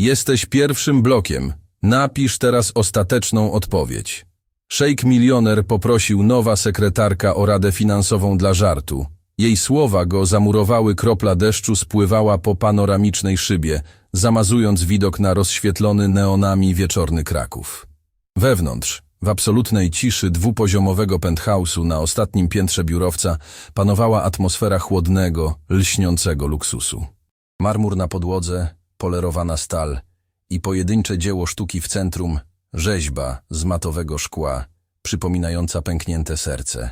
Jesteś pierwszym blokiem. Napisz teraz ostateczną odpowiedź. Szejk milioner poprosił nowa sekretarka o radę finansową dla żartu. Jej słowa go zamurowały, kropla deszczu spływała po panoramicznej szybie, zamazując widok na rozświetlony neonami wieczorny Kraków. Wewnątrz, w absolutnej ciszy dwupoziomowego penthouse'u na ostatnim piętrze biurowca panowała atmosfera chłodnego, lśniącego luksusu. Marmur na podłodze, polerowana stal i pojedyncze dzieło sztuki w centrum, rzeźba z matowego szkła, przypominająca pęknięte serce.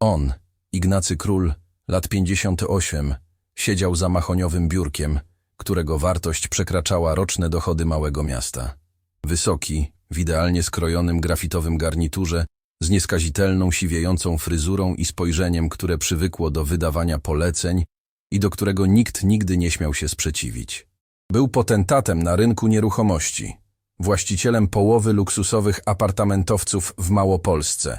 On, Ignacy Król, lat 58, siedział za mahoniowym biurkiem, którego wartość przekraczała roczne dochody małego miasta. Wysoki, w idealnie skrojonym grafitowym garniturze, z nieskazitelną, siwiejącą fryzurą i spojrzeniem, które przywykło do wydawania poleceń i do którego nikt nigdy nie śmiał się sprzeciwić. Był potentatem na rynku nieruchomości, właścicielem połowy luksusowych apartamentowców w Małopolsce,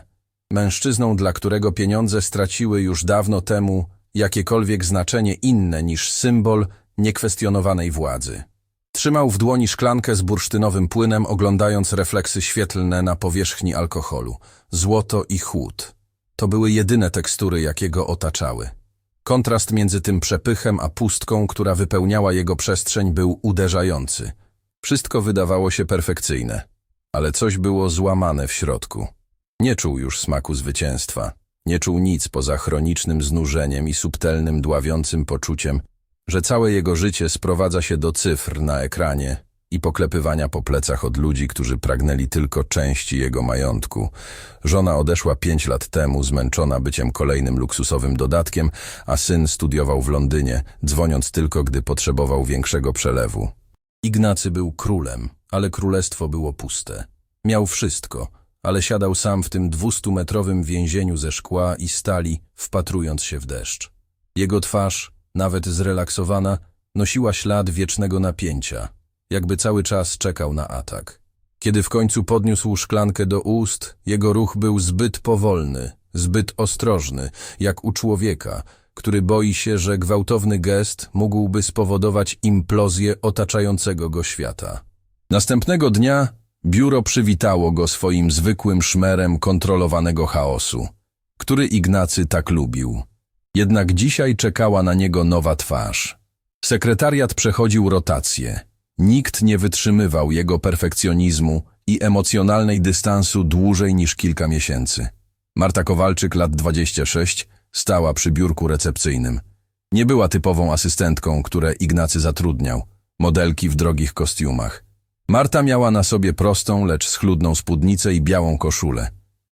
mężczyzną, dla którego pieniądze straciły już dawno temu jakiekolwiek znaczenie inne niż symbol niekwestionowanej władzy. Trzymał w dłoni szklankę z bursztynowym płynem, oglądając refleksy świetlne na powierzchni alkoholu. Złoto i chłód. To były jedyne tekstury, jakie go otaczały. Kontrast między tym przepychem a pustką, która wypełniała jego przestrzeń, był uderzający. Wszystko wydawało się perfekcyjne, ale coś było złamane w środku. Nie czuł już smaku zwycięstwa. Nie czuł nic poza chronicznym znużeniem i subtelnym, dławiącym poczuciem, że całe jego życie sprowadza się do cyfr na ekranie i poklepywania po plecach od ludzi, którzy pragnęli tylko części jego majątku. Żona odeszła pięć lat temu, zmęczona byciem kolejnym luksusowym dodatkiem, a syn studiował w Londynie, dzwoniąc tylko, gdy potrzebował większego przelewu. Ignacy był królem, ale królestwo było puste. Miał wszystko, ale siadał sam w tym dwustumetrowym więzieniu ze szkła i stali, wpatrując się w deszcz. Jego twarz, nawet zrelaksowana, nosiła ślad wiecznego napięcia, jakby cały czas czekał na atak. Kiedy w końcu podniósł szklankę do ust, jego ruch był zbyt powolny, zbyt ostrożny, jak u człowieka, który boi się, że gwałtowny gest mógłby spowodować implozję otaczającego go świata. Następnego dnia biuro przywitało go swoim zwykłym szmerem kontrolowanego chaosu, który Ignacy tak lubił. Jednak dzisiaj czekała na niego nowa twarz. Sekretariat przechodził rotację. Nikt nie wytrzymywał jego perfekcjonizmu i emocjonalnej dystansu dłużej niż kilka miesięcy. Marta Kowalczyk, lat 26, stała przy biurku recepcyjnym. Nie była typową asystentką, które Ignacy zatrudniał, modelki w drogich kostiumach. Marta miała na sobie prostą, lecz schludną spódnicę i białą koszulę.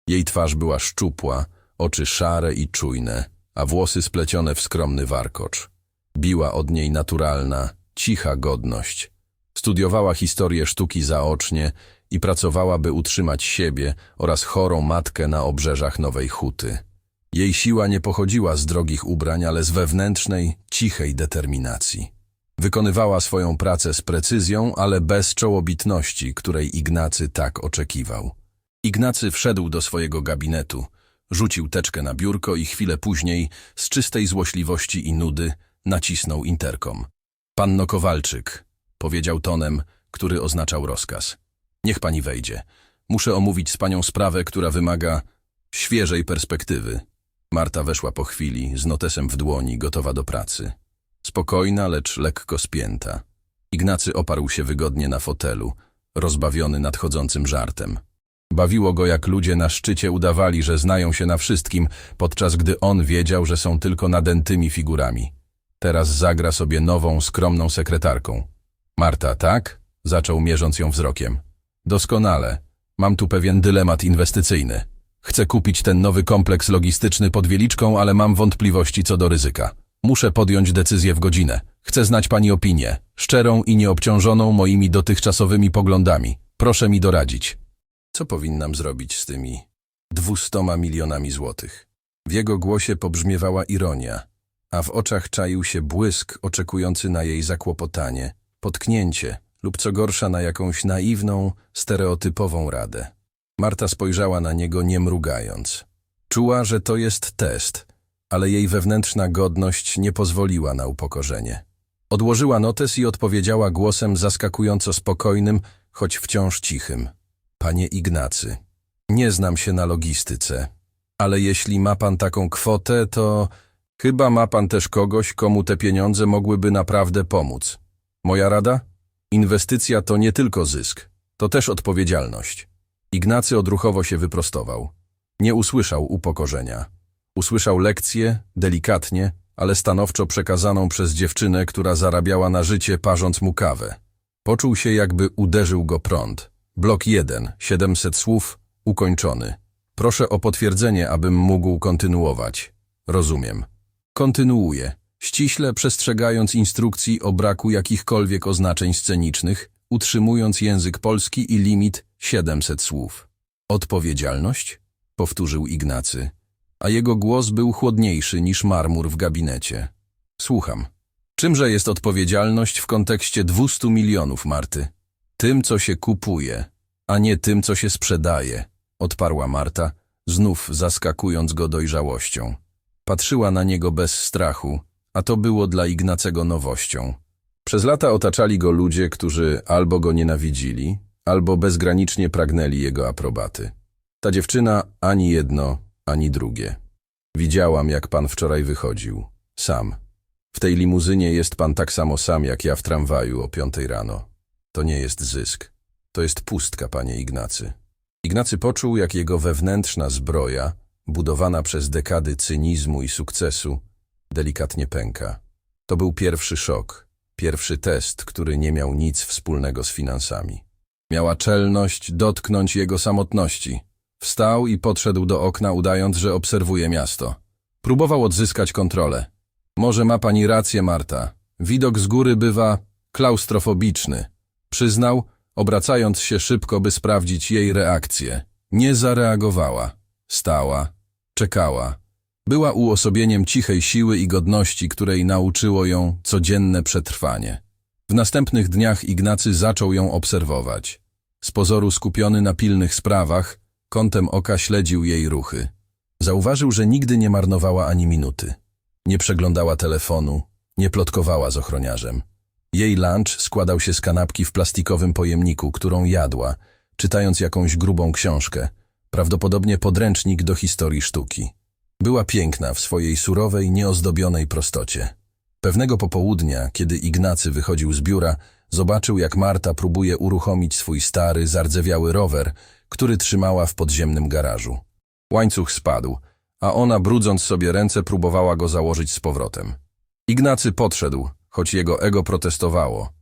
Jej twarz była szczupła, oczy szare i czujne, a włosy splecione w skromny warkocz. Biła od niej naturalna, cicha godność. Studiowała historię sztuki zaocznie i pracowała, by utrzymać siebie oraz chorą matkę na obrzeżach Nowej Huty. Jej siła nie pochodziła z drogich ubrań, ale z wewnętrznej, cichej determinacji. Wykonywała swoją pracę z precyzją, ale bez czołobitności, której Ignacy tak oczekiwał. Ignacy wszedł do swojego gabinetu, rzucił teczkę na biurko i chwilę później, z czystej złośliwości i nudy, nacisnął interkom. Panno Kowalczyk, powiedział tonem, który oznaczał rozkaz. Niech pani wejdzie. Muszę omówić z panią sprawę, która wymaga świeżej perspektywy. Marta weszła po chwili, z notesem w dłoni, gotowa do pracy. Spokojna, lecz lekko spięta. Ignacy oparł się wygodnie na fotelu, rozbawiony nadchodzącym żartem. Bawiło go, jak ludzie na szczycie udawali, że znają się na wszystkim, podczas gdy on wiedział, że są tylko nadętymi figurami. Teraz zagra sobie nową, skromną sekretarką. Marta, tak? Zaczął mierząc ją wzrokiem. Doskonale. Mam tu pewien dylemat inwestycyjny. Chcę kupić ten nowy kompleks logistyczny pod Wieliczką, ale mam wątpliwości co do ryzyka. Muszę podjąć decyzję w godzinę. Chcę znać pani opinię, szczerą i nieobciążoną moimi dotychczasowymi poglądami. Proszę mi doradzić. Co powinnam zrobić z tymi dwustoma milionami złotych? W jego głosie pobrzmiewała ironia, a w oczach czaił się błysk oczekujący na jej zakłopotanie, potknięcie lub co gorsza na jakąś naiwną, stereotypową radę. Marta spojrzała na niego nie mrugając. Czuła, że to jest test, ale jej wewnętrzna godność nie pozwoliła na upokorzenie. Odłożyła notes i odpowiedziała głosem zaskakująco spokojnym, choć wciąż cichym. Panie Ignacy, nie znam się na logistyce, ale jeśli ma pan taką kwotę, to chyba ma pan też kogoś, komu te pieniądze mogłyby naprawdę pomóc. Moja rada? Inwestycja to nie tylko zysk, to też odpowiedzialność. Ignacy odruchowo się wyprostował. Nie usłyszał upokorzenia. Usłyszał lekcję, delikatnie, ale stanowczo przekazaną przez dziewczynę, która zarabiała na życie, parząc mu kawę. Poczuł się, jakby uderzył go prąd. Blok 1, 700 słów, ukończony. Proszę o potwierdzenie, abym mógł kontynuować. Rozumiem. Kontynuuję, ściśle przestrzegając instrukcji o braku jakichkolwiek oznaczeń scenicznych, utrzymując język polski i limit 700 słów. Odpowiedzialność? Powtórzył Ignacy, a jego głos był chłodniejszy niż marmur w gabinecie. Słucham. Czymże jest odpowiedzialność w kontekście 200 milionów, Marty? Tym, co się kupuje, a nie tym, co się sprzedaje, odparła Marta, znów zaskakując go dojrzałością. Patrzyła na niego bez strachu, a to było dla Ignacego nowością. Przez lata otaczali go ludzie, którzy albo go nienawidzili, albo bezgranicznie pragnęli jego aprobaty. Ta dziewczyna ani jedno, ani drugie. Widziałam, jak pan wczoraj wychodził. Sam. W tej limuzynie jest pan tak samo sam, jak ja w tramwaju o piątej rano. To nie jest zysk. To jest pustka, panie Ignacy. Ignacy poczuł, jak jego wewnętrzna zbroja, budowana przez dekady cynizmu i sukcesu, delikatnie pęka. To był pierwszy szok, pierwszy test, który nie miał nic wspólnego z finansami. Miała czelność dotknąć jego samotności. Wstał i podszedł do okna, udając, że obserwuje miasto. Próbował odzyskać kontrolę. Może ma pani rację, Marta. Widok z góry bywa klaustrofobiczny. Przyznał, obracając się szybko, by sprawdzić jej reakcję. Nie zareagowała. Stała. Czekała. Była uosobieniem cichej siły i godności, której nauczyło ją codzienne przetrwanie. W następnych dniach Ignacy zaczął ją obserwować. Z pozoru skupiony na pilnych sprawach, kątem oka śledził jej ruchy. Zauważył, że nigdy nie marnowała ani minuty. Nie przeglądała telefonu, nie plotkowała z ochroniarzem. Jej lunch składał się z kanapki w plastikowym pojemniku, którą jadła, czytając jakąś grubą książkę, prawdopodobnie podręcznik do historii sztuki. Była piękna w swojej surowej, nieozdobionej prostocie. Pewnego popołudnia, kiedy Ignacy wychodził z biura, zobaczył, jak Marta próbuje uruchomić swój stary, zardzewiały rower, który trzymała w podziemnym garażu. Łańcuch spadł, a ona, brudząc sobie ręce, próbowała go założyć z powrotem. Ignacy podszedł, choć jego ego protestowało.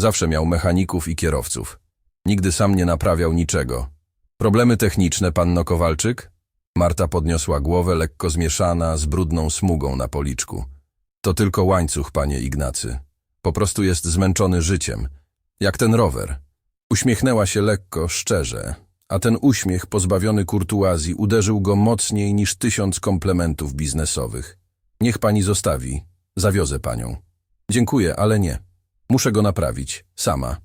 Zawsze miał mechaników i kierowców. Nigdy sam nie naprawiał niczego. Problemy techniczne, panno Kowalczyk? Marta podniosła głowę, lekko zmieszana, z brudną smugą na policzku. To tylko łańcuch, panie Ignacy. Po prostu jest zmęczony życiem. Jak ten rower. Uśmiechnęła się lekko, szczerze, a ten uśmiech pozbawiony kurtuazji uderzył go mocniej niż tysiąc komplementów biznesowych. Niech pani zostawi. Zawiozę panią. Dziękuję, ale nie. Muszę go naprawić. Sama.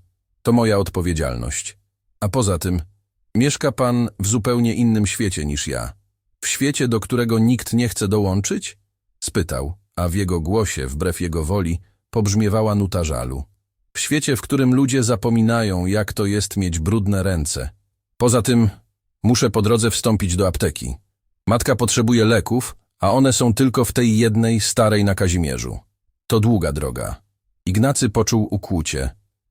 To moja odpowiedzialność. A poza tym, mieszka pan w zupełnie innym świecie niż ja. W świecie, do którego nikt nie chce dołączyć? Spytał, a w jego głosie, wbrew jego woli, pobrzmiewała nuta żalu. W świecie, w którym ludzie zapominają, jak to jest mieć brudne ręce. Poza tym, muszę po drodze wstąpić do apteki. Matka potrzebuje leków, a one są tylko w tej jednej starej na Kazimierzu. To długa droga. Ignacy poczuł ukłucie.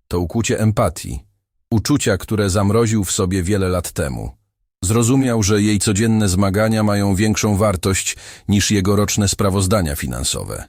To ukłucie empatii. Uczucia, które zamroził w sobie wiele lat temu. Zrozumiał, że jej codzienne zmagania mają większą wartość niż jego roczne sprawozdania finansowe.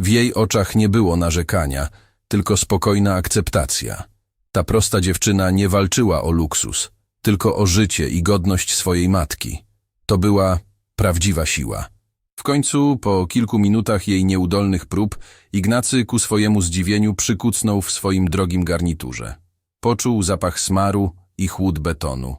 W jej oczach nie było narzekania, tylko spokojna akceptacja. Ta prosta dziewczyna nie walczyła o luksus, tylko o życie i godność swojej matki. To była prawdziwa siła. W końcu, po kilku minutach jej nieudolnych prób, Ignacy ku swojemu zdziwieniu przykucnął w swoim drogim garniturze. Poczuł zapach smaru i chłód betonu.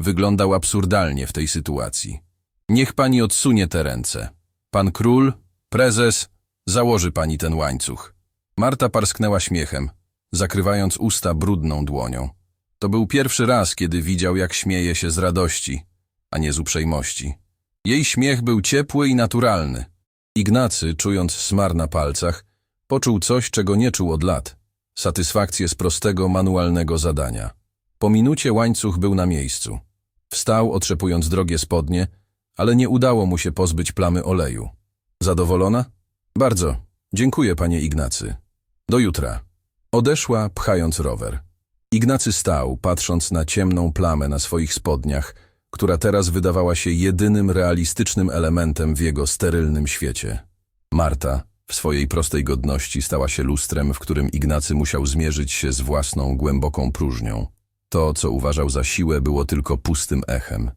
Wyglądał absurdalnie w tej sytuacji. Niech pani odsunie te ręce. Pan król, prezes, założy pani ten łańcuch. Marta parsknęła śmiechem, zakrywając usta brudną dłonią. To był pierwszy raz, kiedy widział, jak śmieje się z radości, a nie z uprzejmości. Jej śmiech był ciepły i naturalny. Ignacy, czując smar na palcach, Poczuł coś, czego nie czuł od lat. Satysfakcję z prostego, manualnego zadania. Po minucie łańcuch był na miejscu. Wstał, otrzepując drogie spodnie, ale nie udało mu się pozbyć plamy oleju. Zadowolona? Bardzo. Dziękuję, panie Ignacy. Do jutra. Odeszła, pchając rower. Ignacy stał, patrząc na ciemną plamę na swoich spodniach, która teraz wydawała się jedynym realistycznym elementem w jego sterylnym świecie. Marta, w swojej prostej godności, stała się lustrem, w którym Ignacy musiał zmierzyć się z własną głęboką próżnią. To, co uważał za siłę, było tylko pustym echem.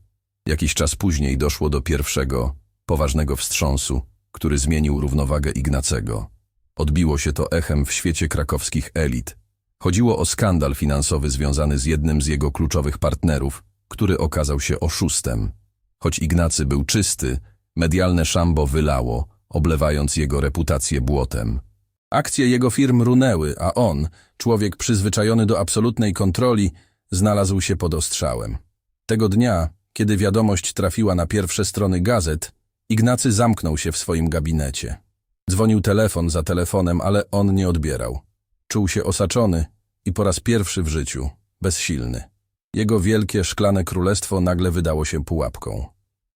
Jakiś czas później doszło do pierwszego, poważnego wstrząsu, który zmienił równowagę Ignacego. Odbiło się to echem w świecie krakowskich elit. Chodziło o skandal finansowy związany z jednym z jego kluczowych partnerów, który okazał się oszustem. Choć Ignacy był czysty, medialne szambo wylało, oblewając jego reputację błotem. Akcje jego firm runęły, a on, człowiek przyzwyczajony do absolutnej kontroli, znalazł się pod ostrzałem. Tego dnia, kiedy wiadomość trafiła na pierwsze strony gazet, Ignacy zamknął się w swoim gabinecie. Dzwonił telefon za telefonem, ale on nie odbierał. Czuł się osaczony i po raz pierwszy w życiu bezsilny. Jego wielkie szklane królestwo nagle wydało się pułapką.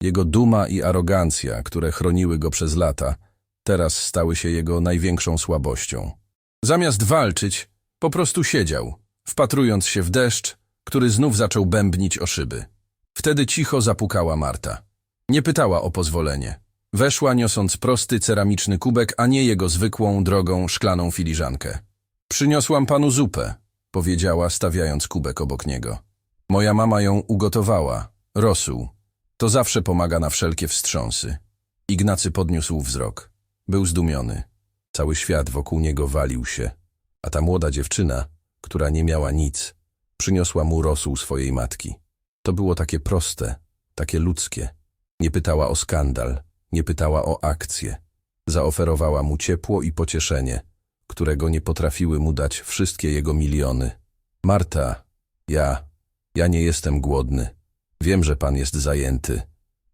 Jego duma i arogancja, które chroniły go przez lata, teraz stały się jego największą słabością. Zamiast walczyć, po prostu siedział, wpatrując się w deszcz, który znów zaczął bębnić o szyby. Wtedy cicho zapukała Marta. Nie pytała o pozwolenie. Weszła niosąc prosty ceramiczny kubek, a nie jego zwykłą, drogą, szklaną filiżankę. Przyniosłam panu zupę, powiedziała, stawiając kubek obok niego. Moja mama ją ugotowała. Rosół. To zawsze pomaga na wszelkie wstrząsy. Ignacy podniósł wzrok. Był zdumiony. Cały świat wokół niego walił się. A ta młoda dziewczyna, która nie miała nic, przyniosła mu rosół swojej matki. To było takie proste, takie ludzkie. Nie pytała o skandal, nie pytała o akcję. Zaoferowała mu ciepło i pocieszenie, którego nie potrafiły mu dać wszystkie jego miliony. Marta, ja, ja nie jestem głodny. Wiem, że pan jest zajęty,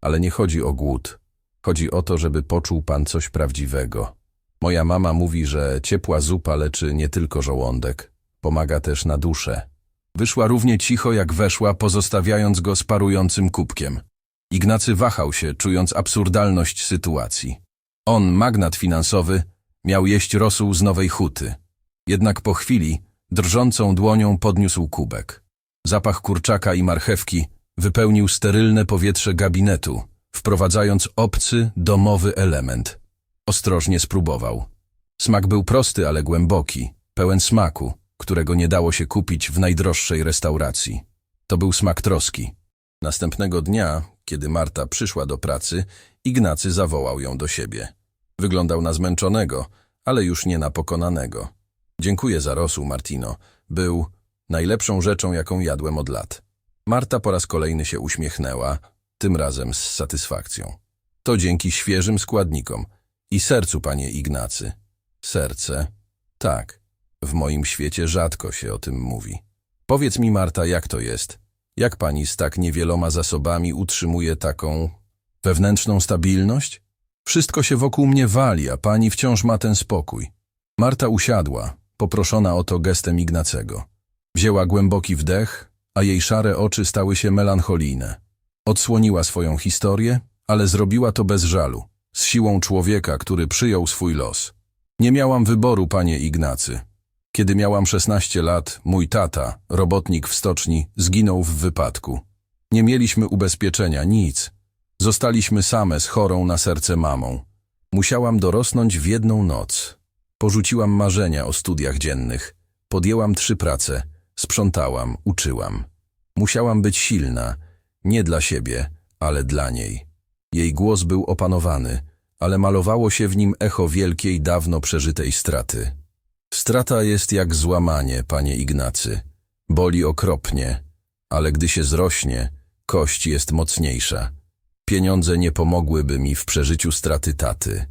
ale nie chodzi o głód. Chodzi o to, żeby poczuł pan coś prawdziwego. Moja mama mówi, że ciepła zupa leczy nie tylko żołądek, pomaga też na duszę. Wyszła równie cicho, jak weszła, pozostawiając go z parującym kubkiem. Ignacy wahał się, czując absurdalność sytuacji. On, magnat finansowy, miał jeść rosół z nowej huty. Jednak po chwili, drżącą dłonią podniósł kubek. Zapach kurczaka i marchewki wypełnił sterylne powietrze gabinetu, wprowadzając obcy, domowy element. Ostrożnie spróbował. Smak był prosty, ale głęboki, pełen smaku, którego nie dało się kupić w najdroższej restauracji. To był smak troski. Następnego dnia, kiedy Marta przyszła do pracy, Ignacy zawołał ją do siebie. Wyglądał na zmęczonego, ale już nie na pokonanego. Dziękuję za rosół, Martino. Był najlepszą rzeczą, jaką jadłem od lat. Marta po raz kolejny się uśmiechnęła, tym razem z satysfakcją. To dzięki świeżym składnikom i sercu, panie Ignacy. Serce? Tak. W moim świecie rzadko się o tym mówi. Powiedz mi, Marta, jak to jest? Jak pani z tak niewieloma zasobami utrzymuje taką wewnętrzną stabilność? Wszystko się wokół mnie wali, a pani wciąż ma ten spokój. Marta usiadła, poproszona o to gestem Ignacego. Wzięła głęboki wdech, a jej szare oczy stały się melancholijne. Odsłoniła swoją historię, ale zrobiła to bez żalu, z siłą człowieka, który przyjął swój los. Nie miałam wyboru, panie Ignacy. Kiedy miałam 16 lat, mój tata, robotnik w stoczni, zginął w wypadku. Nie mieliśmy ubezpieczenia, nic. Zostaliśmy same z chorą na serce mamą. Musiałam dorosnąć w jedną noc. Porzuciłam marzenia o studiach dziennych. Podjęłam trzy prace. Sprzątałam, uczyłam. Musiałam być silna, nie dla siebie, ale dla niej. Jej głos był opanowany, ale malowało się w nim echo wielkiej, dawno przeżytej straty. Strata jest jak złamanie, panie Ignacy. Boli okropnie, ale gdy się zrośnie, kość jest mocniejsza. Pieniądze nie pomogłyby mi w przeżyciu straty taty.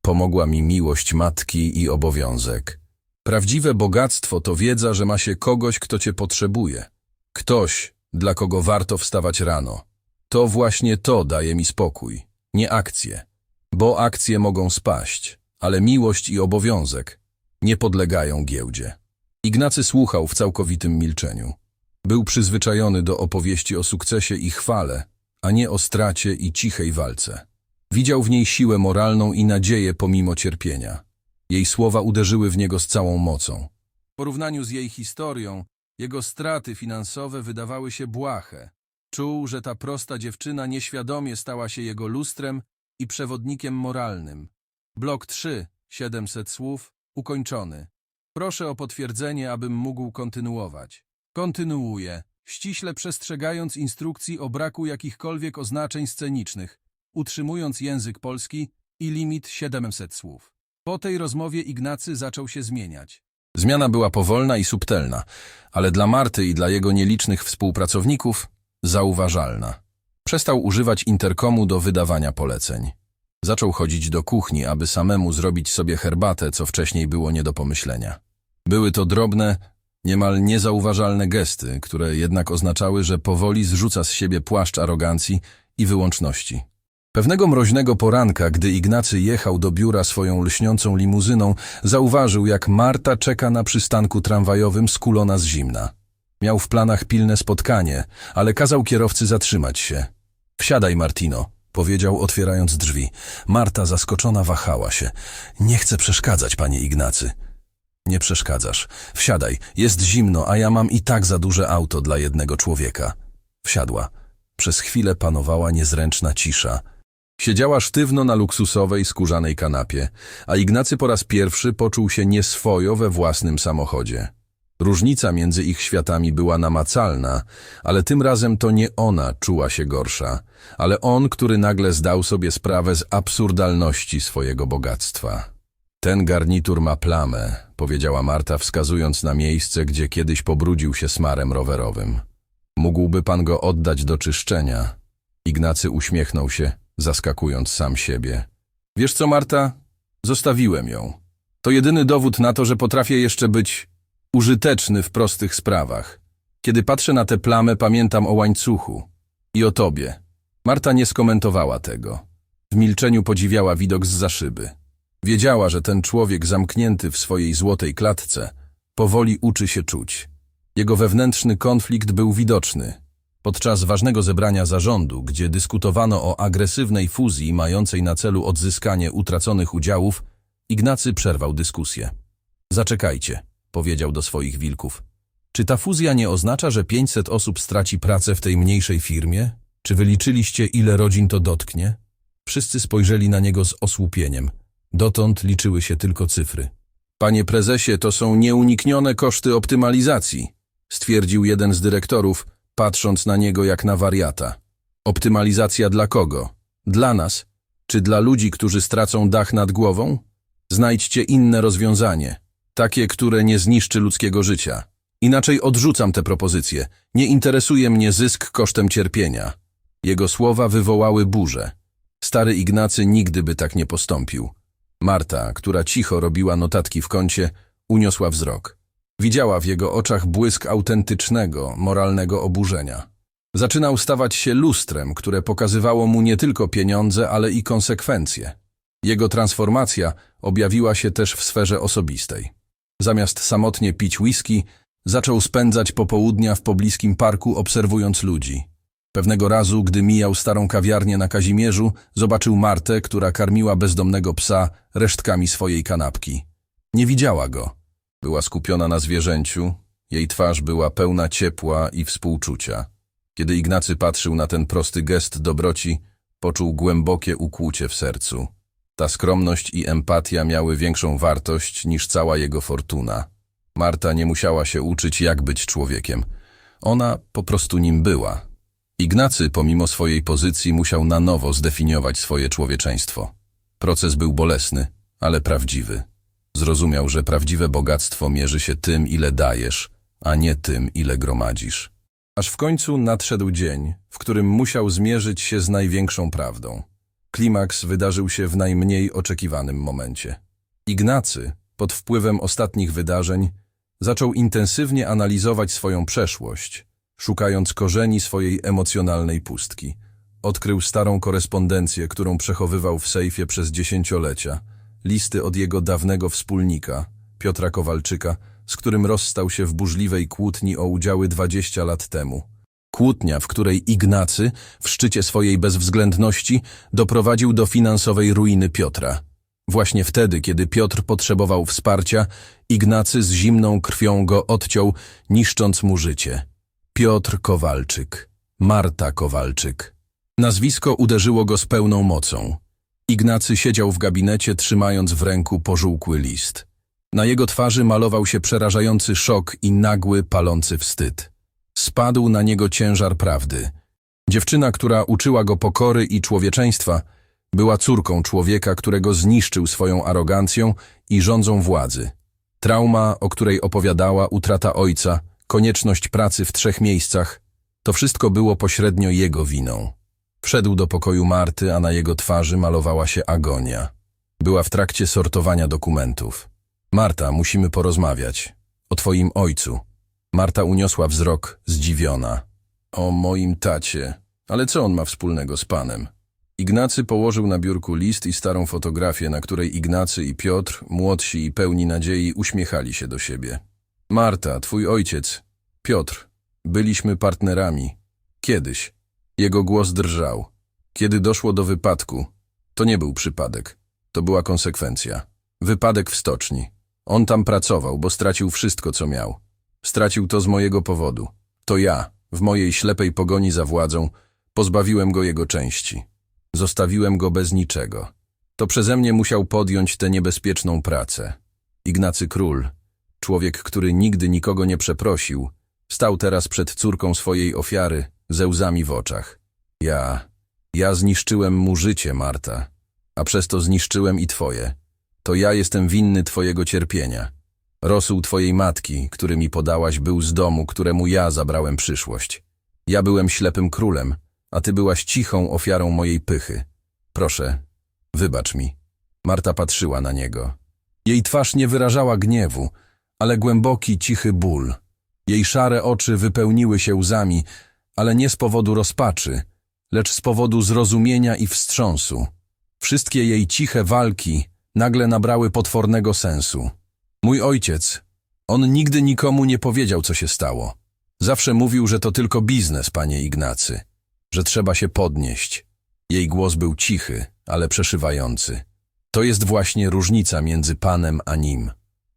Pomogła mi miłość matki i obowiązek. Prawdziwe bogactwo to wiedza, że ma się kogoś, kto cię potrzebuje. Ktoś, dla kogo warto wstawać rano. To właśnie to daje mi spokój, nie akcje. Bo akcje mogą spaść, ale miłość i obowiązek nie podlegają giełdzie. Ignacy słuchał w całkowitym milczeniu. Był przyzwyczajony do opowieści o sukcesie i chwale, a nie o stracie i cichej walce. Widział w niej siłę moralną i nadzieję pomimo cierpienia. Jej słowa uderzyły w niego z całą mocą. W porównaniu z jej historią, jego straty finansowe wydawały się błahe. Czuł, że ta prosta dziewczyna nieświadomie stała się jego lustrem i przewodnikiem moralnym. Blok 3, 700 słów, ukończony. Proszę o potwierdzenie, abym mógł kontynuować. Kontynuuję, ściśle przestrzegając instrukcji o braku jakichkolwiek oznaczeń scenicznych, utrzymując język polski i limit 700 słów. Po tej rozmowie Ignacy zaczął się zmieniać. Zmiana była powolna i subtelna, ale dla Marty i dla jego nielicznych współpracowników zauważalna. Przestał używać interkomu do wydawania poleceń. Zaczął chodzić do kuchni, aby samemu zrobić sobie herbatę, co wcześniej było nie do pomyślenia. Były to drobne, niemal niezauważalne gesty, które jednak oznaczały, że powoli zrzuca z siebie płaszcz arogancji i wyłączności. Pewnego mroźnego poranka, gdy Ignacy jechał do biura swoją lśniącą limuzyną, zauważył, jak Marta czeka na przystanku tramwajowym skulona z zimna. Miał w planach pilne spotkanie, ale kazał kierowcy zatrzymać się. Wsiadaj, Martino, powiedział, otwierając drzwi. Marta, zaskoczona, wahała się. Nie chcę przeszkadzać, panie Ignacy. Nie przeszkadzasz. Wsiadaj, jest zimno, a ja mam i tak za duże auto dla jednego człowieka. Wsiadła. Przez chwilę panowała niezręczna cisza. Siedziała sztywno na luksusowej, skórzanej kanapie, a Ignacy po raz pierwszy poczuł się nieswojo we własnym samochodzie. Różnica między ich światami była namacalna, ale tym razem to nie ona czuła się gorsza, ale on, który nagle zdał sobie sprawę z absurdalności swojego bogactwa. Ten garnitur ma plamę, powiedziała Marta, wskazując na miejsce, gdzie kiedyś pobrudził się smarem rowerowym. Mógłby pan go oddać do czyszczenia. Ignacy uśmiechnął się, zaskakując sam siebie. Wiesz co, Marta? Zostawiłem ją. To jedyny dowód na to, że potrafię jeszcze być użyteczny w prostych sprawach. Kiedy patrzę na tę plamę, pamiętam o łańcuchu i o tobie. Marta nie skomentowała tego. W milczeniu podziwiała widok z za szyby. Wiedziała, że ten człowiek zamknięty w swojej złotej klatce powoli uczy się czuć. Jego wewnętrzny konflikt był widoczny. Podczas ważnego zebrania zarządu, gdzie dyskutowano o agresywnej fuzji mającej na celu odzyskanie utraconych udziałów, Ignacy przerwał dyskusję. Zaczekajcie, powiedział do swoich wilków. Czy ta fuzja nie oznacza, że 500 osób straci pracę w tej mniejszej firmie? Czy wyliczyliście, ile rodzin to dotknie? Wszyscy spojrzeli na niego z osłupieniem. Dotąd liczyły się tylko cyfry. Panie prezesie, to są nieuniknione koszty optymalizacji, stwierdził jeden z dyrektorów, patrząc na niego jak na wariata. Optymalizacja dla kogo? Dla nas? Czy dla ludzi, którzy stracą dach nad głową? Znajdźcie inne rozwiązanie, takie, które nie zniszczy ludzkiego życia. Inaczej odrzucam tę propozycję. Nie interesuje mnie zysk kosztem cierpienia. Jego słowa wywołały burzę. Stary Ignacy nigdy by tak nie postąpił. Marta, która cicho robiła notatki w kącie, uniosła wzrok. Widziała w jego oczach błysk autentycznego, moralnego oburzenia. Zaczynał stawać się lustrem, które pokazywało mu nie tylko pieniądze, ale i konsekwencje. Jego transformacja objawiła się też w sferze osobistej. Zamiast samotnie pić whisky, zaczął spędzać popołudnia w pobliskim parku obserwując ludzi. Pewnego razu, gdy mijał starą kawiarnię na Kazimierzu, zobaczył Martę, która karmiła bezdomnego psa resztkami swojej kanapki. Nie widziała go. Była skupiona na zwierzęciu, jej twarz była pełna ciepła i współczucia. Kiedy Ignacy patrzył na ten prosty gest dobroci, poczuł głębokie ukłucie w sercu. Ta skromność i empatia miały większą wartość niż cała jego fortuna. Marta nie musiała się uczyć, jak być człowiekiem. Ona po prostu nim była. Ignacy, pomimo swojej pozycji, musiał na nowo zdefiniować swoje człowieczeństwo. Proces był bolesny, ale prawdziwy. Zrozumiał, że prawdziwe bogactwo mierzy się tym, ile dajesz, a nie tym, ile gromadzisz. Aż w końcu nadszedł dzień, w którym musiał zmierzyć się z największą prawdą. Klimaks wydarzył się w najmniej oczekiwanym momencie. Ignacy, pod wpływem ostatnich wydarzeń, zaczął intensywnie analizować swoją przeszłość, szukając korzeni swojej emocjonalnej pustki. Odkrył starą korespondencję, którą przechowywał w sejfie przez dziesięciolecia, listy od jego dawnego wspólnika, Piotra Kowalczyka, z którym rozstał się w burzliwej kłótni o udziały 20 lat temu. Kłótnia, w której Ignacy, w szczycie swojej bezwzględności, doprowadził do finansowej ruiny Piotra. Właśnie wtedy, kiedy Piotr potrzebował wsparcia, Ignacy z zimną krwią go odciął, niszcząc mu życie. Piotr Kowalczyk, Marta Kowalczyk. Nazwisko uderzyło go z pełną mocą. Ignacy siedział w gabinecie, trzymając w ręku pożółkły list. Na jego twarzy malował się przerażający szok i nagły, palący wstyd. Spadł na niego ciężar prawdy. Dziewczyna, która uczyła go pokory i człowieczeństwa, była córką człowieka, którego zniszczył swoją arogancją i rządzą władzy. Trauma, o której opowiadała, utrata ojca, konieczność pracy w trzech miejscach, to wszystko było pośrednio jego winą. Wszedł do pokoju Marty, a na jego twarzy malowała się agonia. Była w trakcie sortowania dokumentów. Marta, musimy porozmawiać. O twoim ojcu. Marta uniosła wzrok, zdziwiona. O moim tacie. Ale co on ma wspólnego z panem? Ignacy położył na biurku list i starą fotografię, na której Ignacy i Piotr, młodsi i pełni nadziei, uśmiechali się do siebie. Marta, twój ojciec. Piotr. Byliśmy partnerami. Kiedyś. Jego głos drżał. Kiedy doszło do wypadku, to nie był przypadek. To była konsekwencja. Wypadek w stoczni. On tam pracował, bo stracił wszystko, co miał. Stracił to z mojego powodu. To ja, w mojej ślepej pogoni za władzą, pozbawiłem go jego części. Zostawiłem go bez niczego. To przeze mnie musiał podjąć tę niebezpieczną pracę. Ignacy Król, człowiek, który nigdy nikogo nie przeprosił, stał teraz przed córką swojej ofiary, ze łzami w oczach. Ja, ja zniszczyłem mu życie, Marta, a przez to zniszczyłem i twoje. To ja jestem winny twojego cierpienia. Rosół twojej matki, który mi podałaś, był z domu, któremu ja zabrałem przyszłość. Ja byłem ślepym królem, a ty byłaś cichą ofiarą mojej pychy. Proszę, wybacz mi. Marta patrzyła na niego. Jej twarz nie wyrażała gniewu, ale głęboki, cichy ból. Jej szare oczy wypełniły się łzami, ale nie z powodu rozpaczy, lecz z powodu zrozumienia i wstrząsu. Wszystkie jej ciche walki nagle nabrały potwornego sensu. Mój ojciec, on nigdy nikomu nie powiedział, co się stało. Zawsze mówił, że to tylko biznes, panie Ignacy, że trzeba się podnieść. Jej głos był cichy, ale przeszywający. To jest właśnie różnica między panem a nim.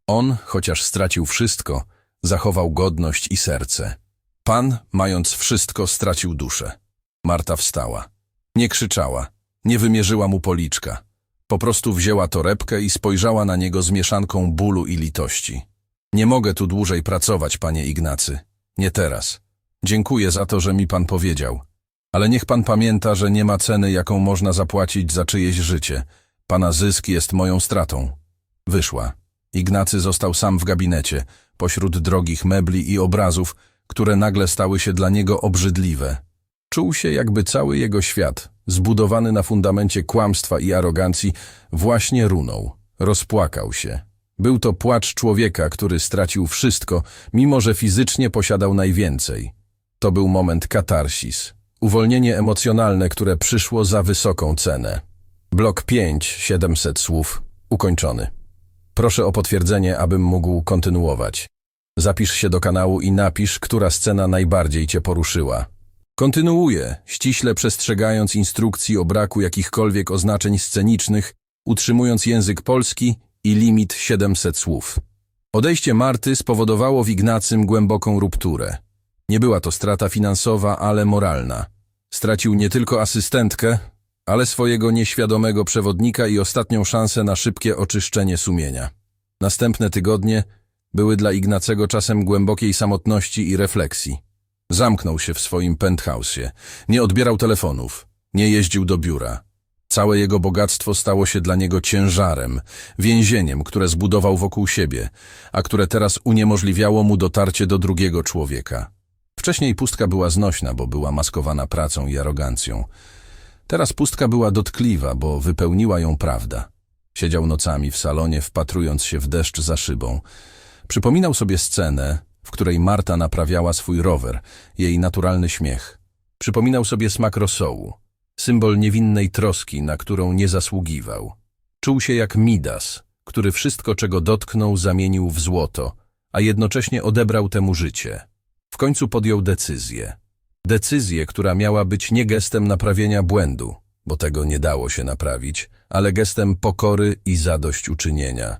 On, chociaż stracił wszystko, zachował godność i serce. Pan, mając wszystko, stracił duszę. Marta wstała. Nie krzyczała, nie wymierzyła mu policzka. Po prostu wzięła torebkę i spojrzała na niego z mieszanką bólu i litości. Nie mogę tu dłużej pracować, panie Ignacy. Nie teraz. Dziękuję za to, że mi pan powiedział. Ale niech pan pamięta, że nie ma ceny, jaką można zapłacić za czyjeś życie. Pana zysk jest moją stratą. Wyszła. Ignacy został sam w gabinecie, pośród drogich mebli i obrazów, które nagle stały się dla niego obrzydliwe. Czuł się, jakby cały jego świat, zbudowany na fundamencie kłamstwa i arogancji, właśnie runął. Rozpłakał się. Był to płacz człowieka, który stracił wszystko, mimo że fizycznie posiadał najwięcej. To był moment katarsis. Uwolnienie emocjonalne, które przyszło za wysoką cenę. Blok 5, 700 słów, ukończony. Proszę o potwierdzenie, abym mógł kontynuować. Zapisz się do kanału i napisz, która scena najbardziej cię poruszyła. Kontynuuję, ściśle przestrzegając instrukcji o braku jakichkolwiek oznaczeń scenicznych, utrzymując język polski i limit 700 słów. Odejście Marty spowodowało w Ignacym głęboką rupturę. Nie była to strata finansowa, ale moralna. Stracił nie tylko asystentkę, ale swojego nieświadomego przewodnika i ostatnią szansę na szybkie oczyszczenie sumienia. Następne tygodnie były dla Ignacego czasem głębokiej samotności i refleksji. Zamknął się w swoim penthouse'ie, nie odbierał telefonów, nie jeździł do biura. Całe jego bogactwo stało się dla niego ciężarem, więzieniem, które zbudował wokół siebie, a które teraz uniemożliwiało mu dotarcie do drugiego człowieka. Wcześniej pustka była znośna, bo była maskowana pracą i arogancją. Teraz pustka była dotkliwa, bo wypełniła ją prawda. Siedział nocami w salonie, wpatrując się w deszcz za szybą. Przypominał sobie scenę, w której Marta naprawiała swój rower, jej naturalny śmiech. Przypominał sobie smak rosołu, symbol niewinnej troski, na którą nie zasługiwał. Czuł się jak Midas, który wszystko, czego dotknął, zamienił w złoto, a jednocześnie odebrał temu życie. W końcu podjął decyzję. Decyzję, która miała być nie gestem naprawienia błędu, bo tego nie dało się naprawić, ale gestem pokory i zadośćuczynienia.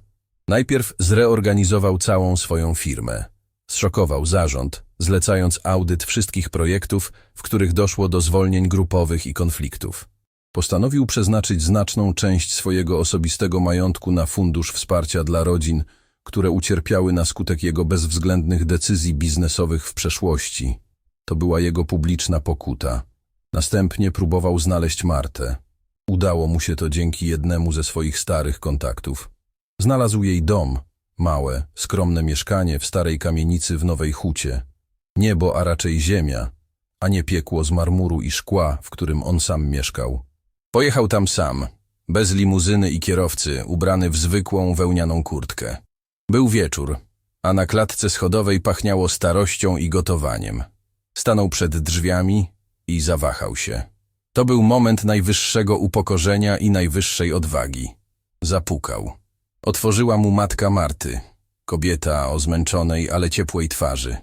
Najpierw zreorganizował całą swoją firmę. Zszokował zarząd, zlecając audyt wszystkich projektów, w których doszło do zwolnień grupowych i konfliktów. Postanowił przeznaczyć znaczną część swojego osobistego majątku na fundusz wsparcia dla rodzin, które ucierpiały na skutek jego bezwzględnych decyzji biznesowych w przeszłości. To była jego publiczna pokuta. Następnie próbował znaleźć Martę. Udało mu się to dzięki jednemu ze swoich starych kontaktów. Znalazł jej dom, małe, skromne mieszkanie w starej kamienicy w Nowej Hucie. Niebo, a raczej ziemia, a nie piekło z marmuru i szkła, w którym on sam mieszkał. Pojechał tam sam, bez limuzyny i kierowcy, ubrany w zwykłą wełnianą kurtkę. Był wieczór, a na klatce schodowej pachniało starością i gotowaniem. Stanął przed drzwiami i zawahał się. To był moment najwyższego upokorzenia i najwyższej odwagi. Zapukał. Otworzyła mu matka Marty, kobieta o zmęczonej, ale ciepłej twarzy.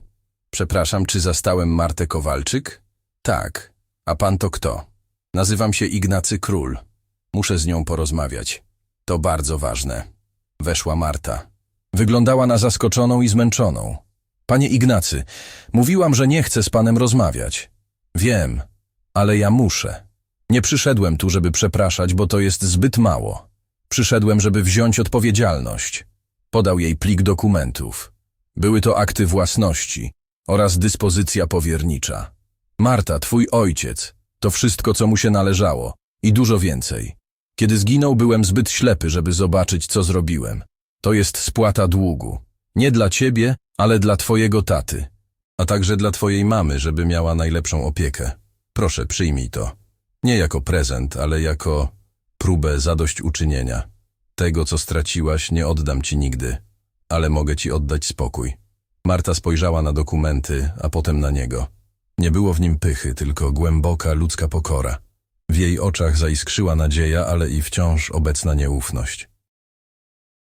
Przepraszam, czy zastałem Martę Kowalczyk? Tak. A pan to kto? Nazywam się Ignacy Król. Muszę z nią porozmawiać. To bardzo ważne. Weszła Marta. Wyglądała na zaskoczoną i zmęczoną. Panie Ignacy, mówiłam, że nie chcę z panem rozmawiać. Wiem, ale ja muszę. Nie przyszedłem tu, żeby przepraszać, bo to jest zbyt mało. Przyszedłem, żeby wziąć odpowiedzialność. Podał jej plik dokumentów. Były to akty własności oraz dyspozycja powiernicza. Marta, twój ojciec, to wszystko, co mu się należało i dużo więcej. Kiedy zginął, byłem zbyt ślepy, żeby zobaczyć, co zrobiłem. To jest spłata długu. Nie dla ciebie, ale dla twojego taty, a także dla twojej mamy, żeby miała najlepszą opiekę. Proszę, przyjmij to. Nie jako prezent, ale jako próbę zadośćuczynienia. Tego, co straciłaś, nie oddam ci nigdy, ale mogę ci oddać spokój. Marta spojrzała na dokumenty, a potem na niego. Nie było w nim pychy, tylko głęboka ludzka pokora. W jej oczach zaiskrzyła nadzieja, ale i wciąż obecna nieufność.